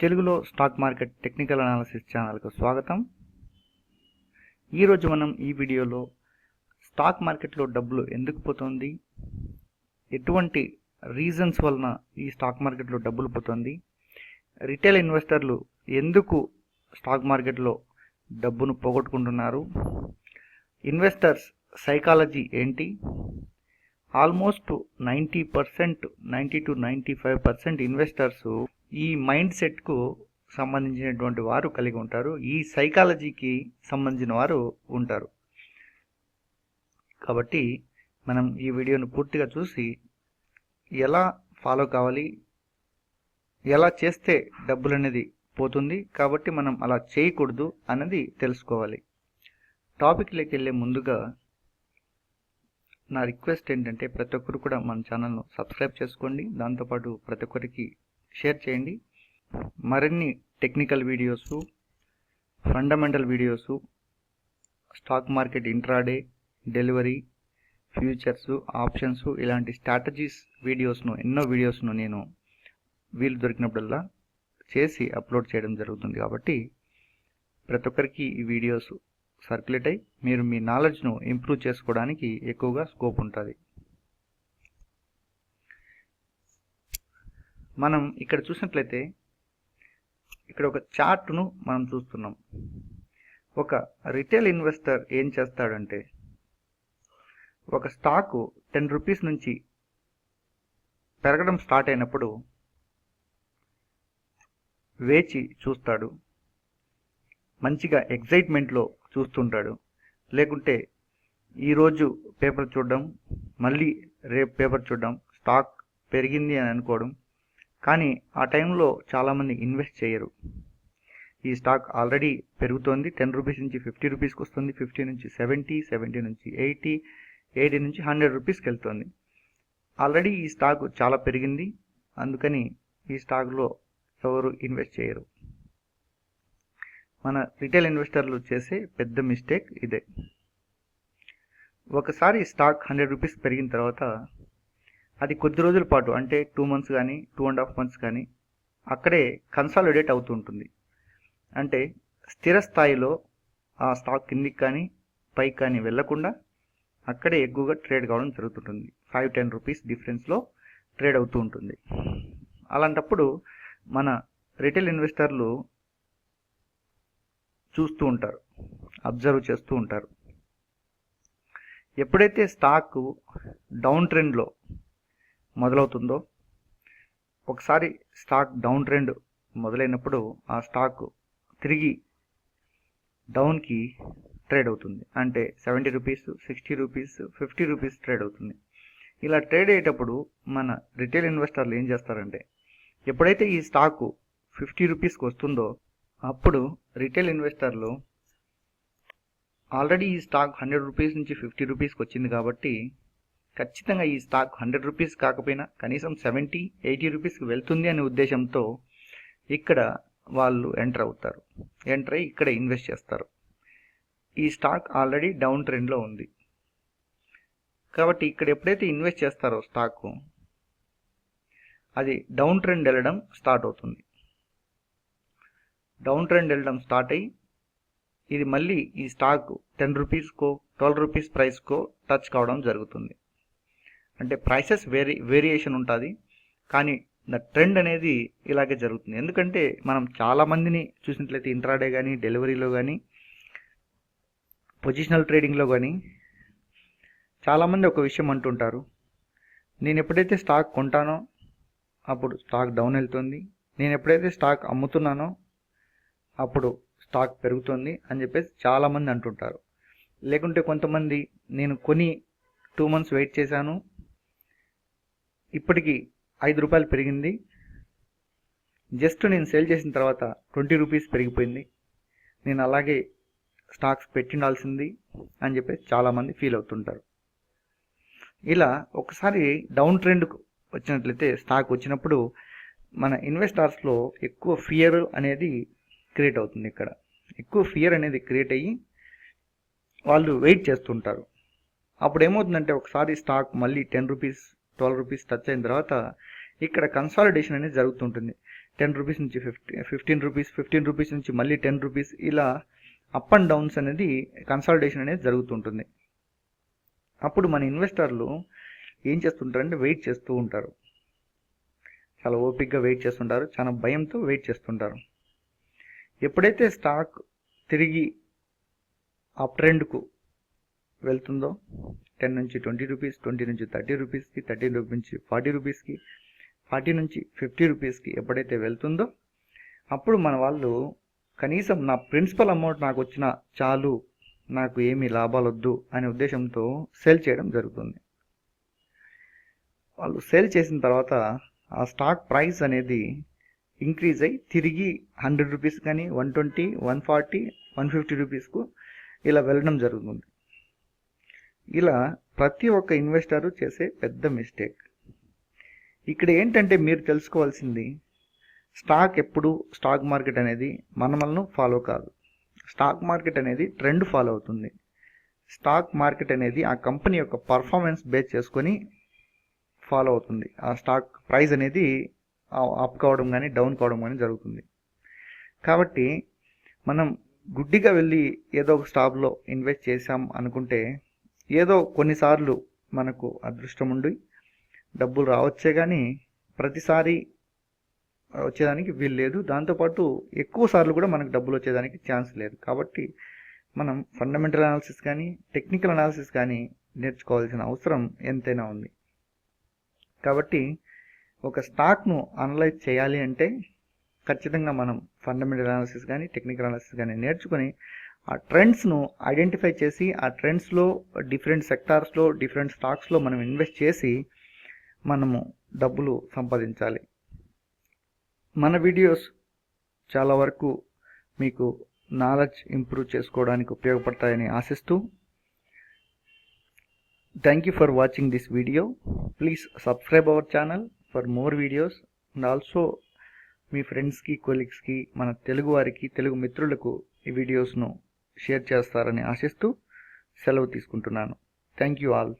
తెలుగులో stock market technical analysis ఛానల్కు స్వాగతం. ఈరోజు మనం ఈ వీడియోలో స్టాక్ మార్కెట్లో డబ్బులు ఎందుకు పోతుంది? ఎటువంటి రీజన్స్ వలన ఈ స్టాక్ మార్కెట్లో డబ్బులు పోతుంది? రిటైల్ ఇన్వెస్టర్లు ఎందుకు స్టాక్ మార్కెట్లో డబ్బును పోగొట్టుకుంటున్నారు? ఇన్వెస్టర్స్ సైకాలజీ ఏంటి? Almost ninety percent ninety two ninety five percent investors ఈ మైండ్ సెట్కు సంబంధించినటువంటి వారు కలిగి ఉంటారు. ఈ సైకాలజీకి సంబంధించిన వారు ఉంటారు. కాబట్టి మనం ఈ వీడియోను పూర్తిగా చూసి ఎలా ఫాలో కావాలి ఎలా చేస్తే డబ్బులు అనేది పోతుంది కాబట్టి మనం అలా చేయకూడదు అన్నది తెలుసుకోవాలి. టాపిక్లోకి వెళ్ళే ముందుగా నా రిక్వెస్ట్ ఏంటంటే ప్రతి ఒక్కరు కూడా మన ఛానల్ను సబ్స్క్రైబ్ చేసుకోండి. దాంతోపాటు ప్రతి ఒక్కరికి షేర్ చేయండి. మరిన్ని technical videos fundamental videos stock market intraday delivery futures options ఇలాంటి స్ట్రాటజీస్ వీడియోస్ను ఎన్నో వీడియోస్ను నేను వీలు దొరికినప్పుడల్లా చేసి అప్లోడ్ చేయడం జరుగుతుంది కాబట్టి ప్రతి ఒక్కరికి ఈ వీడియోస్ సర్క్యులేట్ అయ్యి మీరు మీ నాలెడ్జ్ను ఇంప్రూవ్ చేసుకోవడానికి ఎక్కువగా స్కోప్ ఉంటుంది. మనం ఇక్కడ చూసినట్లయితే ఇక్కడ ఒక చార్ట్ను మనం చూస్తున్నాం. ఒక రిటైల్ ఇన్వెస్టర్ ఏం చేస్తాడంటే ఒక స్టాకు టెన్ రూపీస్ నుంచి పెరగడం స్టార్ట్ అయినప్పుడు వేచి చూస్తాడు. మంచిగా ఎగ్జైట్మెంట్లో చూస్తుంటాడు. లేకుంటే ఈరోజు పేపర్ చూడడం మళ్ళీ రేపు పేపర్ చూడడం స్టాక్ పెరిగింది అని అనుకోవడం కానీ ఆ టైంలో చాలామంది ఇన్వెస్ట్ చేయరు. ఈ స్టాక్ ఆల్రెడీ పెరుగుతోంది. టెన్ రూపీస్ నుంచి ఫిఫ్టీ రూపీస్కి వస్తుంది. ఫిఫ్టీ నుంచి సెవెంటీ సెవెంటీ నుంచి ఎయిటీ ఎయిటీ నుంచి హండ్రెడ్ రూపీస్కి వెళ్తుంది. ఆల్రెడీ ఈ స్టాక్ చాలా పెరిగింది. అందుకని ఈ స్టాక్లో ఎవరు ఇన్వెస్ట్ చేయరు. మన రిటైల్ ఇన్వెస్టర్లు చేసే పెద్ద మిస్టేక్ ఇదే. ఒకసారి స్టాక్ హండ్రెడ్ రూపీస్ పెరిగిన తర్వాత అది కొద్ది రోజుల పాటు అంటే టూ మంత్స్ కానీ టూ అండ్ హాఫ్ మంత్స్ కానీ అక్కడే కన్సాలిడేట్ అవుతూ ఉంటుంది. అంటే స్థిర స్థాయిలో ఆ స్టాక్ కిందికి కానీ పైకి కానీ వెళ్ళకుండా అక్కడే ఎక్కువగా ట్రేడ్ కావడం జరుగుతుంటుంది. ఫైవ్ టెన్ రూపీస్ డిఫరెన్స్లో ట్రేడ్ అవుతూ ఉంటుంది. అలాంటప్పుడు మన రిటైల్ ఇన్వెస్టర్లు చూస్తూ ఉంటారు అబ్జర్వ్ చేస్తూ ఉంటారు. ఎప్పుడైతే స్టాక్ డౌన్ ట్రెండ్లో మొదలవుతుందో. ఒకసారి స్టాక్ డౌన్ ట్రెండ్ మొదలైనప్పుడు ఆ స్టాక్ తిరిగి డౌన్కి ట్రేడ్ అవుతుంది. అంటే seventy rupees sixty rupees fifty rupees trade అవుతుంది. ఇలా ట్రేడ్ అయ్యేటప్పుడు మన రిటైల్ ఇన్వెస్టర్లు ఏం చేస్తారంటే ఎప్పుడైతే ఈ స్టాకు ఫిఫ్టీ రూపీస్కి వస్తుందో అప్పుడు రిటైల్ ఇన్వెస్టర్లు ఆల్రెడీ ఈ స్టాక్ హండ్రెడ్ రూపీస్ నుంచి ఫిఫ్టీ రూపీస్కి వచ్చింది కాబట్టి ఖచ్చితంగా ఈ స్టాక్ హండ్రెడ్ రూపీస్ కాకపోయినా కనీసం సెవెంటీ ఎయిటీ రూపీస్కి వెళ్తుంది అనే ఉద్దేశంతో ఇక్కడ వాళ్ళు ఎంటర్ అవుతారు. ఎంటర్ అయ్యి ఇక్కడ ఇన్వెస్ట్ చేస్తారు. ఈ స్టాక్ ఆల్రెడీ డౌన్ ట్రెండ్లో ఉంది. కాబట్టి ఇక్కడ ఎప్పుడైతే ఇన్వెస్ట్ చేస్తారో స్టాక్ అది డౌన్ ట్రెండ్ వెళ్ళడం స్టార్ట్ అవుతుంది. డౌన్ ట్రెండ్ వెళ్ళడం స్టార్ట్ అయ్యి ఇది మళ్ళీ ఈ స్టాక్ టెన్ రూపీస్కో ట్వెల్వ్ రూపీస్ ప్రైస్కో టచ్ కావడం జరుగుతుంది. అంటే ప్రైసెస్ వేరి వేరియేషన్ ఉంటుంది. కానీ ద ట్రెండ్ అనేది ఇలాగే జరుగుతుంది. ఎందుకంటే మనం చాలామందిని చూసినట్లయితే ఇంట్రాడే కానీ డెలివరీలో కానీ పొజిషనల్ ట్రేడింగ్లో కానీ చాలామంది ఒక విషయం అంటుంటారు. నేను ఎప్పుడైతే స్టాక్ కొంటానో అప్పుడు స్టాక్ డౌన్ వెళ్తుంది. నేను ఎప్పుడైతే స్టాక్ అమ్ముతున్నానో అప్పుడు స్టాక్ పెరుగుతుంది అని చెప్పేసి చాలామంది అంటుంటారు. లేకుంటే కొంతమంది నేను కొని టూ మంత్స్ వెయిట్ చేశాను ఇప్పటికి ఐదు రూపాయలు పెరిగింది. జస్ట్ నేను సేల్ చేసిన తర్వాత ట్వంటీ రూపీస్ పెరిగిపోయింది. నేను అలాగే స్టాక్స్ పెట్టిండాల్సింది అని చెప్పేసి చాలామంది ఫీల్ అవుతుంటారు. ఇలా ఒకసారి డౌన్ ట్రెండ్కు వచ్చినట్లయితే స్టాక్ వచ్చినప్పుడు మన ఇన్వెస్టర్స్లో ఎక్కువ ఫియర్ అనేది క్రియేట్ అవుతుంది ఇక్కడ. ఎక్కువ ఫియర్ అనేది క్రియేట్ అయ్యి వాళ్ళు వెయిట్ చేస్తుంటారు. అప్పుడు ఏమవుతుందంటే ఒకసారి స్టాక్ మళ్ళీ ten rupees twelve rupees touch అయిన తర్వాత ఇక్కడ కన్సాలిడేషన్ అనేది జరుగుతుంటుంది. టెన్ రూపీస్ నుంచి fifty fifteen rupees fifteen rupees నుంచి మళ్ళీ టెన్ రూపీస్ ఇలా అప్ అండ్ డౌన్స్ అనేది కన్సాలిడేషన్ అనేది జరుగుతుంటుంది. అప్పుడు మన ఇన్వెస్టర్లు ఏం చేస్తుంటారంటే వెయిట్ చేస్తూ ఉంటారు. చాలా ఓపిక్గా వెయిట్ చేస్తుంటారు చాలా భయంతో వెయిట్ చేస్తుంటారు. ఎప్పుడైతే స్టాక్ తిరిగి అప్ ట్రెండ్కు వెళ్తుందో టెన్ నుంచి ట్వంటీ రూపీస్ ట్వంటీ నుంచి థర్టీ రూపీస్కి థర్టీ రూపీస్ నుంచి ఫార్టీ రూపీస్కి ఫార్టీ నుంచి ఫిఫ్టీ రూపీస్కి ఎప్పుడైతే వెళ్తుందో అప్పుడు మన వాళ్ళు కనీసం నా ప్రిన్సిపల్ అమౌంట్ నాకు వచ్చిన చాలు నాకు ఏమీ లాభాలు వద్దు అనే ఉద్దేశంతో సేల్ చేయడం జరుగుతుంది. వాళ్ళు సేల్ చేసిన తర్వాత ఆ స్టాక్ ప్రైస్ అనేది ఇంక్రీజ్ అయ్యి తిరిగి హండ్రెడ్ రూపీస్ కానీ one twenty one forty one fifty రూపీస్కు ఇలా వెళ్ళడం జరుగుతుంది. ఇలా ప్రతి ఒక్క ఇన్వెస్టరు చేసే పెద్ద మిస్టేక్. ఇక్కడ ఏంటంటే మీరు తెలుసుకోవాల్సింది స్టాక్ ఎప్పుడు స్టాక్ మార్కెట్ అనేది మనమలను ఫాలో కాదు. స్టాక్ మార్కెట్ అనేది ట్రెండ్ ఫాలో అవుతుంది. స్టాక్ మార్కెట్ అనేది ఆ కంపెనీ యొక్క పర్ఫార్మెన్స్ బేస్ చేసుకొని ఫాలో అవుతుంది. ఆ స్టాక్ ప్రైస్ అనేది అప్ కావడం కానీ డౌన్ కావడం కానీ జరుగుతుంది. కాబట్టి మనం గుడ్డిగా వెళ్ళి ఏదో ఒక స్టాక్లో ఇన్వెస్ట్ చేసాం అనుకుంటే ఏదో కొన్నిసార్లు మనకు అదృష్టం ఉండి డబ్బులు రావచ్చే కానీ ప్రతిసారి వచ్చేదానికి వీలు లేదు దాంతోపాటు ఎక్కువ సార్లు కూడా మనకు డబ్బులు వచ్చేదానికి ఛాన్స్ లేదు. కాబట్టి మనం ఫండమెంటల్ అనాలిసిస్ కానీ టెక్నికల్ అనాలిసిస్ కానీ నేర్చుకోవాల్సిన అవసరం ఎంతైనా ఉంది. కాబట్టి ఒక స్టాక్ను అనలైజ్ చేయాలి అంటే ఖచ్చితంగా మనం ఫండమెంటల్ అనాలిసిస్ కానీ టెక్నికల్ అనాలిసిస్ కానీ నేర్చుకొని ఆ ట్రెండ్స్ను ఐడెంటిఫై చేసి ఆ ట్రెండ్స్లో డిఫరెంట్ సెక్టార్స్లో డిఫరెంట్ స్టాక్స్లో మనం ఇన్వెస్ట్ చేసి మనము డబ్బులు సంపాదించాలి. మన వీడియోస్ చాలా వరకు మీకు నాలెడ్జ్ ఇంప్రూవ్ చేసుకోవడానికి ఉపయోగపడతాయని ఆశిస్తూ thank you for watching this video. Please subscribe our channel for more videos. And also మీ ఫ్రెండ్స్కి కొలీగ్స్కి మన తెలుగు వారికి తెలుగు మిత్రులకు ఈ వీడియోస్ను షేర్ చేస్తారని ఆశిస్తూ సెలవు తీసుకుంటున్నాను. Thank you all.